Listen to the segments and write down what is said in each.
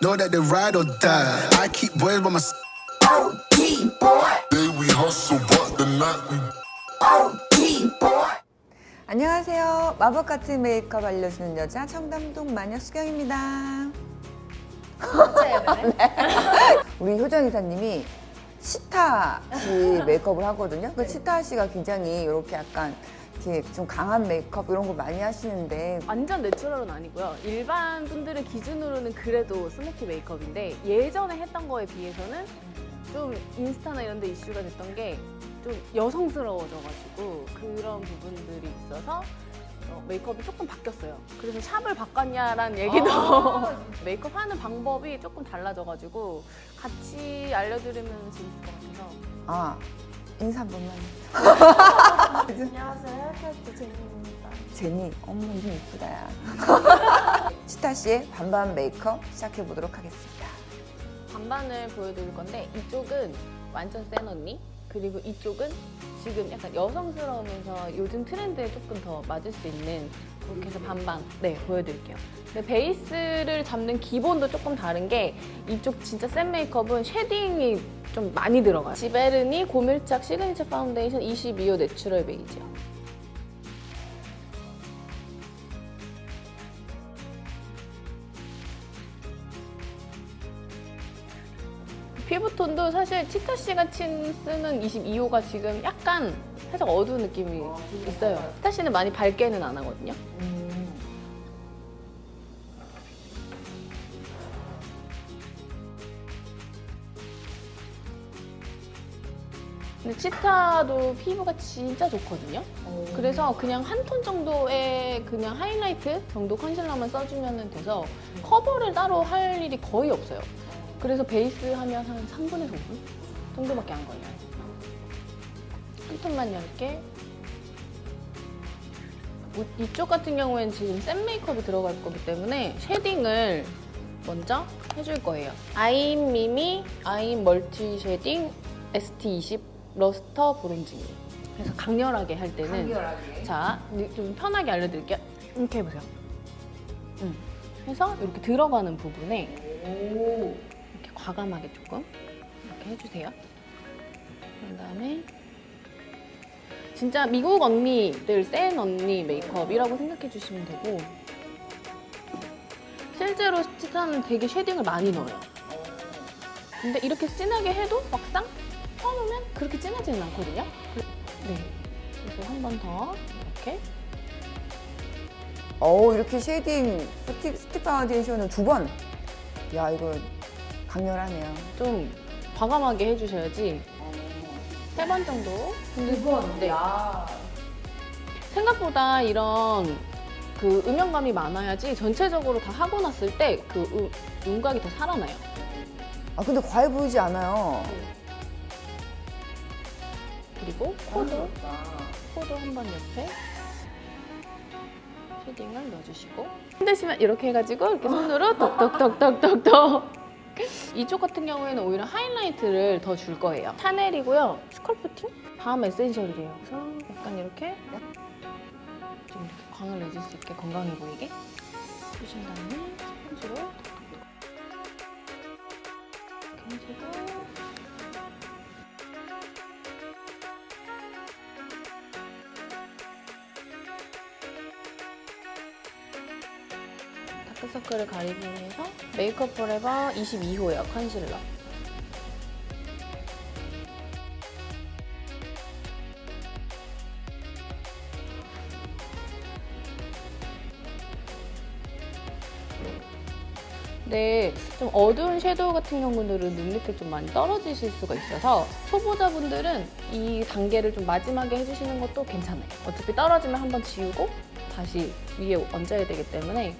Know that they ride or die. I keep boys by my side. Day we hustle, but the night we 안녕하세요. 마법 같은 메이크업 알려주는 여자 청담동 마녀 수경입니다. 우리 효정 이사님이 치타 씨 메이크업을 하거든요. 그 치타 씨가 굉장히 이렇게 약간 이렇게 좀 강한 메이크업 이런 거 많이 하시는데 완전 내추럴은 아니고요. 일반 분들의 기준으로는 그래도 스모키 메이크업인데 예전에 했던 거에 비해서는 좀 인스타나 이런 데 이슈가 됐던 게 좀 여성스러워져가지고 그런 부분들이 있어서 어, 메이크업이 조금 바뀌었어요. 그래서 샵을 바꿨냐라는 얘기도 메이크업 하는 방법이 조금 달라져가지고 같이 알려드리면 재밌을 것 같아서 아 인사 한 번만. 안녕하세요. 헤어캐스트 제니입니다. 제니, 어머 이름 이쁘다 야. 치타 씨의 반반 메이크업 시작해 보도록 하겠습니다. 반반을 보여드릴 건데 이쪽은 완전 센 언니 그리고 이쪽은 지금 약간 여성스러우면서 요즘 트렌드에 조금 더 맞을 수 있는 그렇게 해서 반반 네 보여드릴게요 근데 베이스를 잡는 기본도 조금 다른 게 이쪽 진짜 센 메이크업은 쉐딩이 좀 많이 들어가요 지베르니 고밀착 시그니처 파운데이션 22호 내추럴 베이지요 피부톤도 사실 치타 씨가 친 쓰는 22호가 지금 약간 살짝 어두운 느낌이 있어요. 치타 씨는 많이 밝게는 안 하거든요. 근데 치타도 피부가 진짜 좋거든요. 그래서 그냥 한 톤 정도의 그냥 하이라이트 정도 컨실러만 써주면 돼서 커버를 따로 할 일이 거의 없어요. 그래서 베이스 하면 한 3분에서 5분 정도밖에 안 걸려요. 한 톤만 얇게. 뭐 이쪽 같은 경우에는 지금 센 메이크업이 들어갈 거기 때문에 쉐딩을 먼저 해줄 거예요. 아임 미미 아임 멀티 쉐딩 ST20 러스터 브론징. 그래서 강렬하게 할 때는 자, 좀 편하게 알려드릴게요. 이렇게 해보세요. 음. 해서 이렇게 들어가는 부분에 이렇게 과감하게 조금 이렇게 해주세요. 그런 다음에 진짜 미국 언니들 센 언니 메이크업이라고 생각해 주시면 되고 실제로 치타는 되게 쉐딩을 많이 넣어요. 근데 이렇게 진하게 해도 막상 펴놓으면 그렇게 진하지는 않거든요. 네. 그래서 한 번 더 이렇게 어 이렇게 쉐이딩 스틱, 스틱 파운데이션은 두 번. 야 이거 강렬하네요. 좀 과감하게 해주셔야지 세 번 정도. 두 번. 네. 생각보다 이런 그 음영감이 많아야지 전체적으로 다 하고 났을 때그 윤곽이 더 살아나요. 아 근데 과해 보이지 않아요. 그리고 코도 코도 한 번 옆에 쉐딩을 넣어주시고. 힘드시면 이렇게 해가지고 이렇게 손으로 톡톡톡톡톡톡 이쪽 같은 경우에는 오히려 하이라이트를 더 줄 거예요. 샤넬이고요. 스컬프팅? 밤 에센셜이래요. 그래서 약간 이렇게 좀 이렇게 광을 내줄 수 있게 건강해 보이게 해주신 다음에 스펀지로 톡톡톡 이렇게 해주고 다크서클을 가리기 위해서 메이크업 포레버 22호예요 컨실러 네, 좀 어두운 섀도우 같은 경우들은 눈 밑에 좀 많이 떨어지실 수가 있어서 초보자분들은 이 단계를 좀 마지막에 해주시는 것도 괜찮아요. 어차피 떨어지면 한번 지우고 다시 위에 얹어야 되기 때문에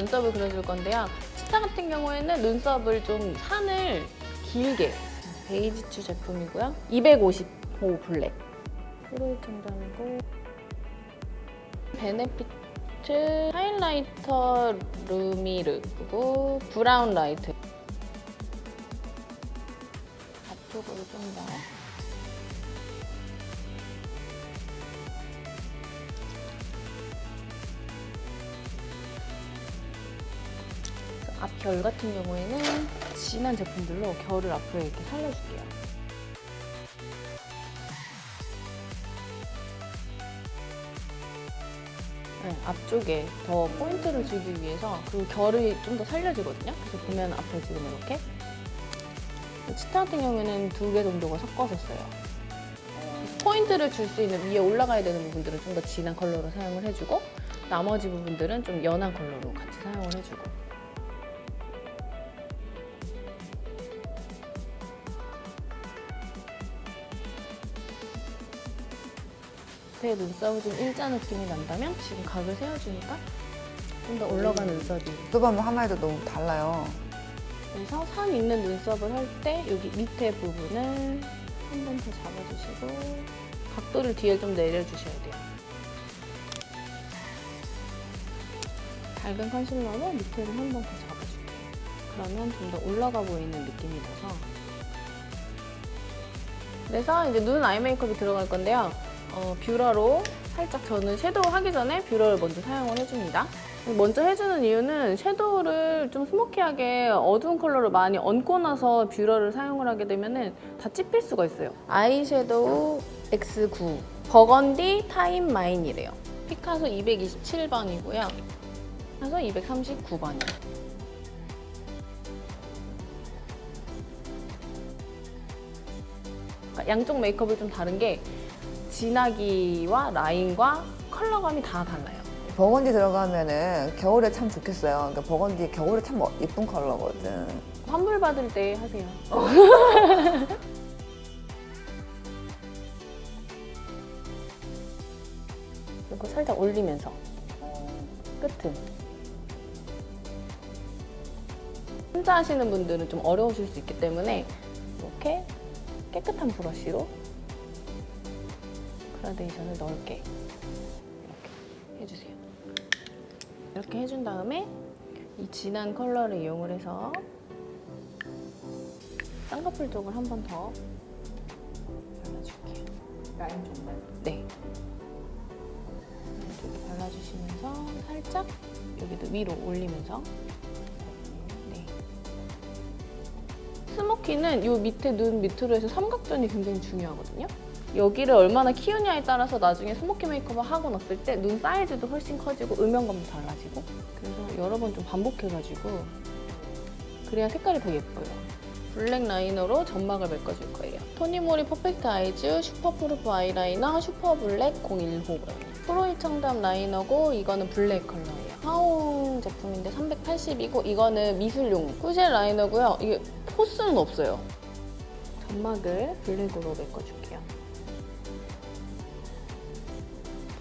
눈썹을 그려줄 건데요. 치타 같은 경우에는 눈썹을 좀 산을 길게 베이지추 제품이고요. 250호 블랙. 프로이 청담이고 베네피트 하이라이터 루미르 그리고 브라운 라이트 결 같은 경우에는 진한 제품들로 결을 앞으로 이렇게 살려줄게요. 네, 앞쪽에 더 포인트를 주기 위해서 그리고 결이 좀 더 살려지거든요. 그래서 보면 앞에 지금 이렇게 치타 같은 경우에는 두 개 정도가 섞어서 써요. 포인트를 줄 수 있는 위에 올라가야 되는 부분들은 좀 더 진한 컬러로 사용을 해주고 나머지 부분들은 좀 연한 컬러로 같이 사용을 해주고 제 눈썹이 좀 일자 느낌이 난다면 지금 각을 세워주니까 좀 더 올라간 눈썹이 눈썹하면 하마에도 너무 달라요. 그래서 산 있는 눈썹을 할 때 여기 밑에 부분을 한 번 더 잡아주시고 각도를 뒤에 좀 내려주셔야 돼요. 밝은 컨실러로 밑에를 한 번 더 잡아줄게요. 그러면 좀 더 올라가 보이는 느낌이 나서 그래서 이제 눈 아이 메이크업이 들어갈 건데요. 어, 뷰러로 살짝 저는 섀도우 하기 전에 뷰러를 먼저 사용을 해줍니다. 먼저 해주는 이유는 섀도우를 좀 스모키하게 어두운 컬러로 많이 얹고 나서 뷰러를 사용을 하게 되면 다 찝힐 수가 있어요. 아이섀도우 X9 버건디 타임 마인이래요. 피카소 227번이고요. 피카소 239번이요. 그러니까 양쪽 메이크업이 좀 다른 게 진하기와 라인과 컬러감이 다 달라요. 버건디 들어가면은 겨울에 참 좋겠어요. 그러니까 버건디 겨울에 참 어- 예쁜 컬러거든. 환불 받을 때 하세요. 그리고 살짝 올리면서 끝은 혼자 하시는 분들은 좀 어려우실 수 있기 때문에 이렇게 깨끗한 브러쉬로 그라데이션을 넓게 이렇게 해주세요. 이렇게 해준 다음에 이 진한 컬러를 이용을 해서 쌍꺼풀 쪽을 한 번 더 발라줄게요. 라인 쪽만? 네. 이렇게 발라주시면서 살짝 여기도 위로 올리면서 네. 스모키는 이 밑에 눈 밑으로 해서 삼각존이 굉장히 중요하거든요. 여기를 얼마나 키우냐에 따라서 나중에 스모키 메이크업을 하고 났을 때 눈 사이즈도 훨씬 커지고 음영감도 달라지고 그래서 여러 번 좀 반복해가지고 그래야 색깔이 더 예뻐요. 블랙 라이너로 점막을 메꿔줄 거예요. 토니모리 퍼펙트 아이즈 슈퍼 프루프 아이라이너 슈퍼 블랙 015번. 프로이 청담 라이너고 이거는 블랙 컬러예요. 하옹 제품인데 380이고 이거는 미술용 꾸젤 라이너고요. 이게 포스는 없어요. 점막을 블랙으로 메꿔줄게요.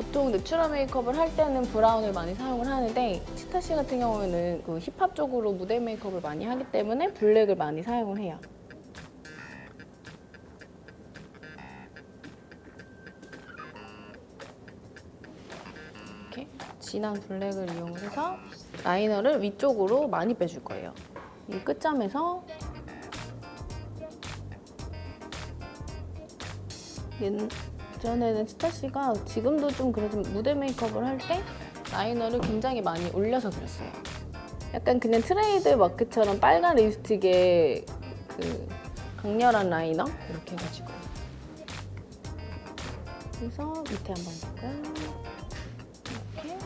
보통 내추럴 메이크업을 할 때는 브라운을 많이 사용을 하는데 치타 씨 같은 경우에는 그 힙합 쪽으로 무대 메이크업을 많이 하기 때문에 블랙을 많이 사용을 해요. 이렇게 진한 블랙을 이용해서 라이너를 위쪽으로 많이 빼줄 거예요. 이 끝점에서 예 전에는 치타 씨가 지금도 좀 그래도 무대 메이크업을 할 때 라이너를 굉장히 많이 올려서 그렸어요. 약간 그냥 트레이드 마크처럼 빨간 립스틱에 그 강렬한 라이너? 이렇게 해가지고. 그래서 밑에 한번 두고 이렇게.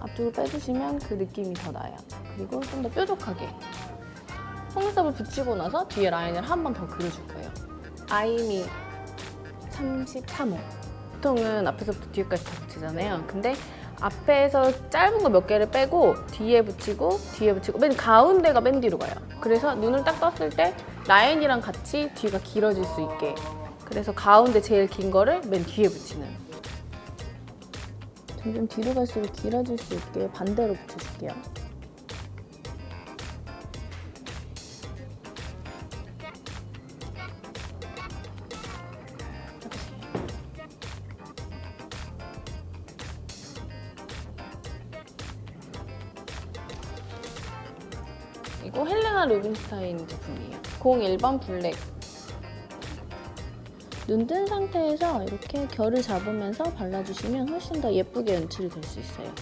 앞쪽을 빼주시면 그 느낌이 더 나요. 그리고 좀 더 뾰족하게 속눈썹을 붙이고 나서 뒤에 라인을 한 번 더 그려줄 거예요. 아이미 33호. 보통은 앞에서부터 뒤에까지 다 붙이잖아요. 근데 앞에서 짧은 거 몇 개를 빼고 뒤에 붙이고 뒤에 붙이고 맨 가운데가 맨 뒤로 가요. 그래서 눈을 딱 떴을 때 라인이랑 같이 뒤가 길어질 수 있게 그래서 가운데 제일 긴 거를 맨 뒤에 붙이는 점점 뒤로 갈수록 길어질 수 있게 반대로 붙여줄게요. 이거 헬레나 루빈스타인 제품이에요. 01번 블랙. 눈 뜬 상태에서 이렇게 결을 잡으면서 발라주시면 훨씬 더 예쁘게 연출이 될 수 있어요.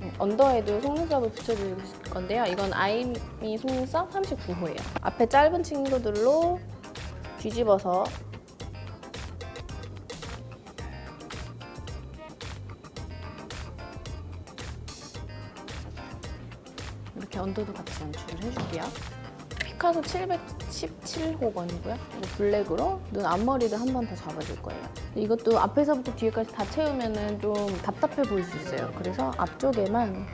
네, 언더에도 속눈썹을 붙여줄 건데요. 이건 아이미 속눈썹 39호예요. 앞에 짧은 친구들로 뒤집어서 언더도 같이 연출을 해줄게요. 피카소 717호번이고요. 그리고 블랙으로 눈 앞머리를 한 번 더 잡아줄 거예요. 이것도 앞에서부터 뒤에까지 다 채우면 좀 답답해 보일 수 있어요. 그래서 앞쪽에만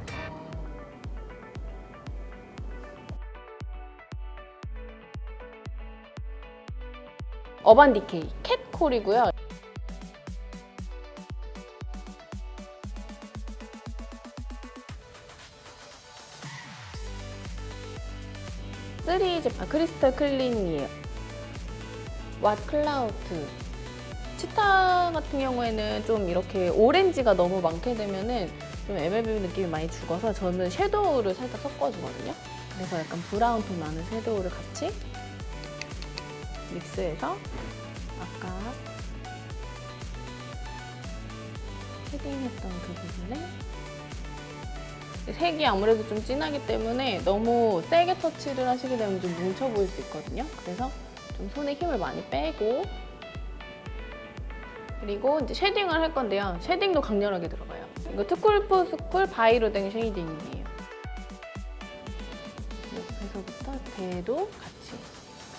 어반 디케이 캣콜이고요. 아, 크리스탈 클린이에요. 왓 클라우트. 치타 같은 경우에는 좀 이렇게 오렌지가 너무 많게 되면은 좀 MLB 느낌이 많이 죽어서 저는 섀도우를 살짝 섞어주거든요. 그래서 약간 브라운 톤 나는 섀도우를 같이 믹스해서 아까 쉐딩했던 그 부분에 색이 아무래도 좀 진하기 때문에 너무 세게 터치를 하시게 되면 좀 뭉쳐 보일 수 있거든요. 그래서 좀 손에 힘을 많이 빼고 그리고 이제 쉐딩을 할 건데요. 쉐딩도 강렬하게 들어가요. 이거 투쿨프 스쿨 바이로댕 쉐이딩이에요. 옆에서부터 대도 같이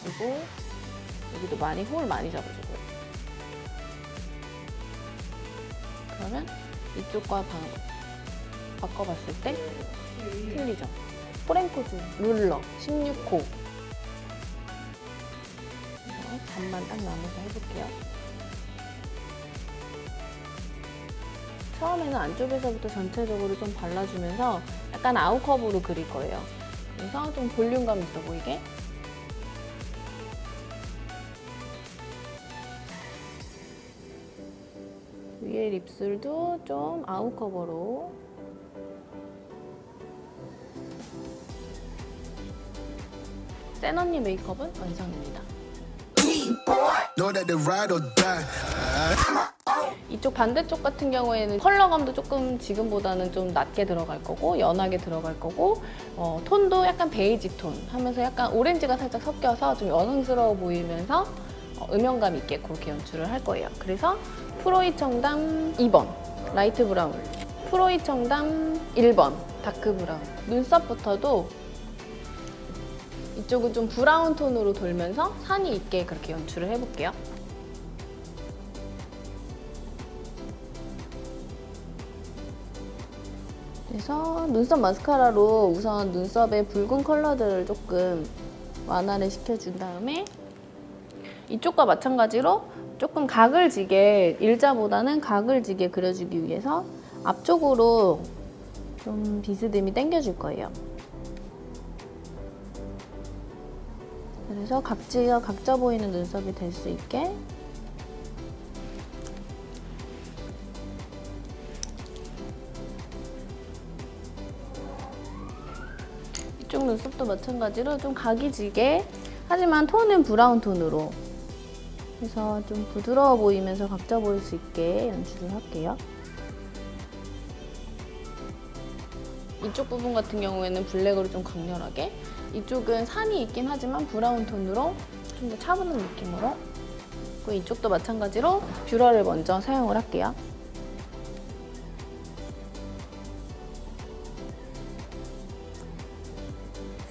그리고 여기도 많이 홀 많이 잡아주고요. 그러면 이쪽과 방, 바꿔봤을 때 틀리죠. 포렌코즈 룰러 16호 반만 딱 나눠서 해볼게요. 처음에는 안쪽에서부터 전체적으로 좀 발라주면서 약간 아웃커브로 그릴 거예요. 그래서 좀 볼륨감 있어 보이게 위에 립술도 좀 아웃커버로 센 언니 메이크업은 완성입니다. 이쪽 반대쪽 같은 경우에는 컬러감도 조금 지금보다는 좀 낮게 들어갈 거고 연하게 들어갈 거고 어, 톤도 약간 베이지 톤 하면서 약간 오렌지가 살짝 섞여서 좀 여성스러워 보이면서 어, 음영감 있게 그렇게 연출을 할 거예요. 그래서 프로이 청담 2번 라이트 브라운 프로이 청담 1번 다크 브라운 눈썹부터도 이쪽은 좀 브라운 톤으로 돌면서 산이 있게 그렇게 연출을 해볼게요. 그래서 눈썹 마스카라로 우선 눈썹의 붉은 컬러들을 조금 완화를 시켜준 다음에 이쪽과 마찬가지로 조금 각을 지게 일자보다는 각을 지게 그려주기 위해서 앞쪽으로 좀 비스듬히 당겨줄 거예요. 그래서 각지가 각져 보이는 눈썹이 될 수 있게. 이쪽 눈썹도 마찬가지로 좀 각이 지게. 하지만 톤은 브라운 톤으로. 그래서 좀 부드러워 보이면서 각져 보일 수 있게 연출을 할게요. 이쪽 부분 같은 경우에는 블랙으로 좀 강렬하게 이쪽은 산이 있긴 하지만 브라운 톤으로 좀 더 차분한 느낌으로 그리고 이쪽도 마찬가지로 뷰러를 먼저 사용을 할게요.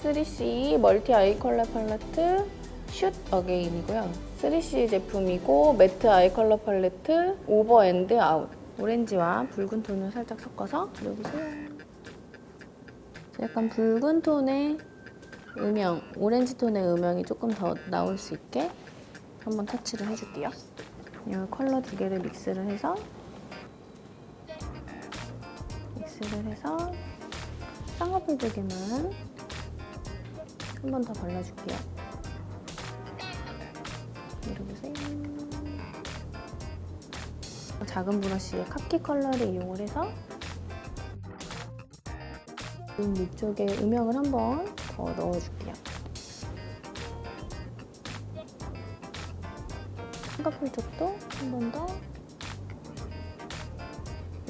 쓰리씨 멀티 아이 컬러 팔레트 슛 어게인이고요. 3C 제품이고 매트 아이 컬러 팔레트 오버 앤드 아웃 오렌지와 붉은 톤을 살짝 섞어서 그려보세요. 약간 붉은 톤의 음영, 오렌지 톤의 음영이 조금 더 나올 수 있게 한번 터치를 해줄게요. 이 컬러 두 개를 믹스를 해서 믹스를 해서 쌍꺼풀 쪽에만 한 번 더 발라줄게요. 이러보세요. 작은 브러쉬에 카키 컬러를 이용을 해서 눈 위쪽에 음영을 한번 더 넣어줄게요. 쌍꺼풀 쪽도 한 번 더.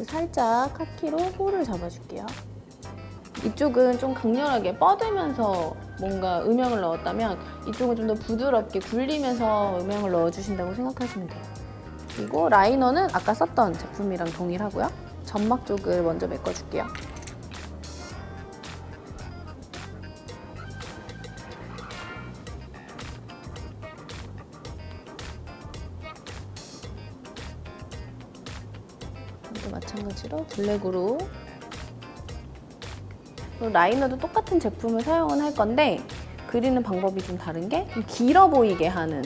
살짝 카키로 홀을 잡아줄게요. 이쪽은 좀 강렬하게 뻗으면서 뭔가 음영을 넣었다면 이쪽은 좀 더 부드럽게 굴리면서 음영을 넣어주신다고 생각하시면 돼요. 그리고 라이너는 아까 썼던 제품이랑 동일하고요. 점막 쪽을 먼저 메꿔줄게요. 이것도 마찬가지로 블랙으로. 라이너도 똑같은 제품을 사용은 할 건데 그리는 방법이 좀 다른 게 좀 길어 보이게 하는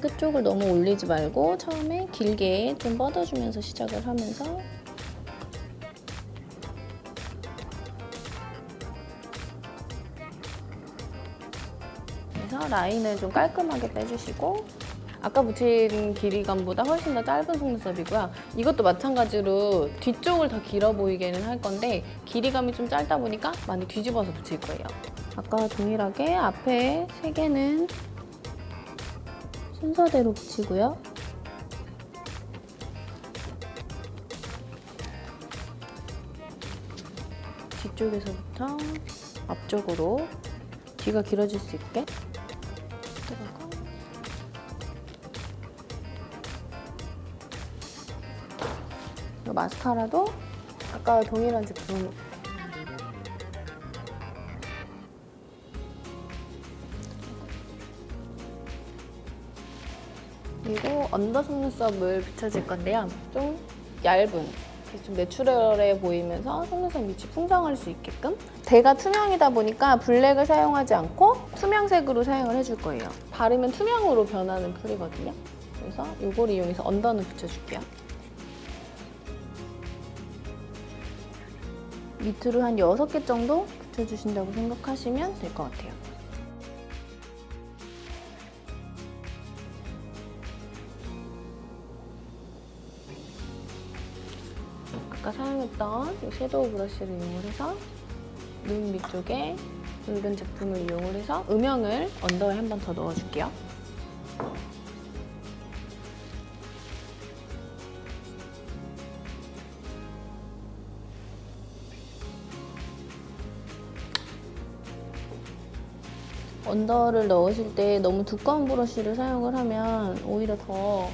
끝쪽을 너무 올리지 말고 처음에 길게 좀 뻗어주면서 시작을 하면서. 그래서 라인을 좀 깔끔하게 빼주시고 아까 붙인 길이감보다 훨씬 더 짧은 속눈썹이고요. 이것도 마찬가지로 뒤쪽을 더 길어 보이게는 할 건데 길이감이 좀 짧다 보니까 많이 뒤집어서 붙일 거예요. 아까 동일하게 앞에 세 개는 순서대로 붙이고요. 뒤쪽에서부터 앞쪽으로 뒤가 길어질 수 있게 마스카라도 아까 동일한 제품 그리고 언더 속눈썹을 붙여줄 건데요. 좀 얇은, 좀 내추럴해 보이면서 속눈썹 밑이 풍성할 수 있게끔 대가 투명이다 보니까 블랙을 사용하지 않고 투명색으로 사용을 해줄 거예요. 바르면 투명으로 변하는 풀이거든요. 그래서 이걸 이용해서 언더는 붙여줄게요. 밑으로 한 6개 정도 붙여주신다고 생각하시면 될 것 같아요. 아까 사용했던 이 섀도우 브러쉬를 이용해서 눈 밑쪽에 붉은 제품을 이용해서 음영을 언더에 한 번 더 넣어줄게요. 언더를 넣으실 때 너무 두꺼운 브러쉬를 사용을 하면 오히려 더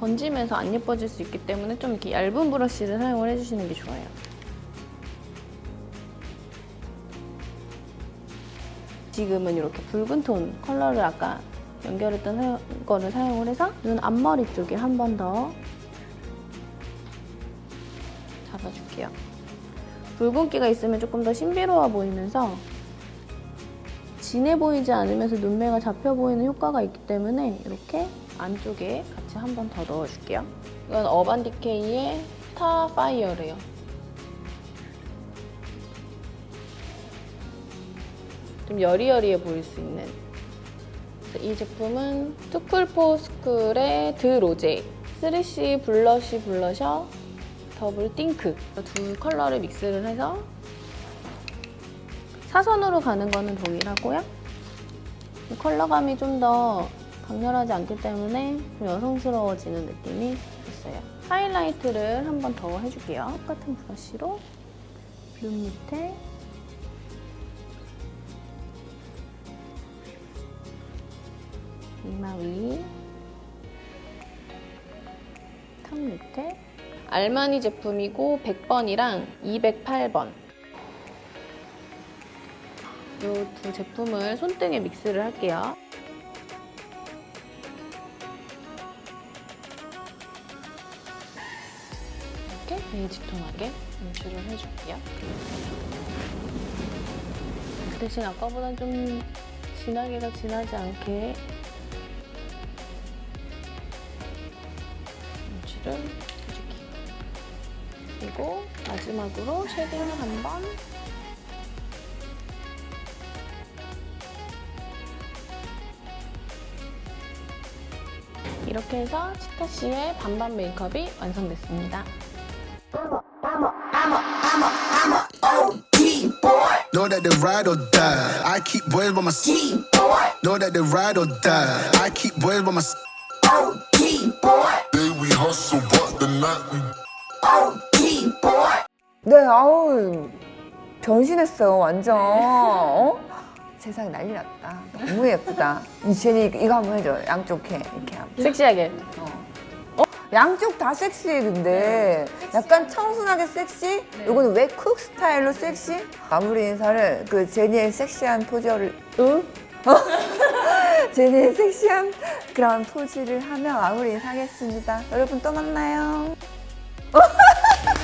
번지면서 안 예뻐질 수 있기 때문에 좀 이렇게 얇은 브러쉬를 사용을 해주시는 게 좋아요. 지금은 이렇게 붉은 톤 컬러를 아까 연결했던 거를 사용을 해서 눈 앞머리 쪽에 한 번 더 잡아줄게요. 붉은기가 있으면 조금 더 신비로워 보이면서 진해 보이지 않으면서 눈매가 잡혀 보이는 효과가 있기 때문에 이렇게 안쪽에 같이 한 번 더 넣어줄게요. 이건 어반디케이의 스타 파이어래요. 좀 여리여리해 보일 수 있는 이 제품은 투쿨포스쿨의 드로제 3C 블러쉬 블러셔 더블 띵크 두 컬러를 믹스를 해서 사선으로 가는 거는 동일하고요. 이 컬러감이 좀 더 강렬하지 않기 때문에 좀 여성스러워지는 느낌이 있어요. 하이라이트를 한 번 더 해줄게요. 똑같은 브러쉬로 눈 밑에 이마 위, 턱 밑에 알마니 제품이고 100번이랑 208번 이 두 제품을 손등에 믹스를 할게요. 이렇게 베이지톤하게 연출을 해줄게요. 그 대신 아까보다 좀 진하게가 진하지 않게 연출을 해줄게요. 그리고 마지막으로 쉐딩을 한번 이렇게 해서 치타 씨의 반반 메이크업이 완성됐습니다. Know that they ride or die. I keep boys by my side. Know that they ride or die. I keep boys by my side. Day we hustle, but the night we 네, 아우 변신했어요, 완전. 어? 세상에 난리 났다. 너무 예쁘다. 이 제니 이거 한번 해줘. 양쪽 해 이렇게 하면. 섹시하게. 양쪽 다 섹시해 근데 약간 청순하게 섹시 이거는 왜쿡 스타일로 섹시 마무리 인사를 그 제니의 섹시한 포즈를 응? 제니의 섹시한 그런 포즈를 하며 마무리 인사하겠습니다 여러분 또 만나요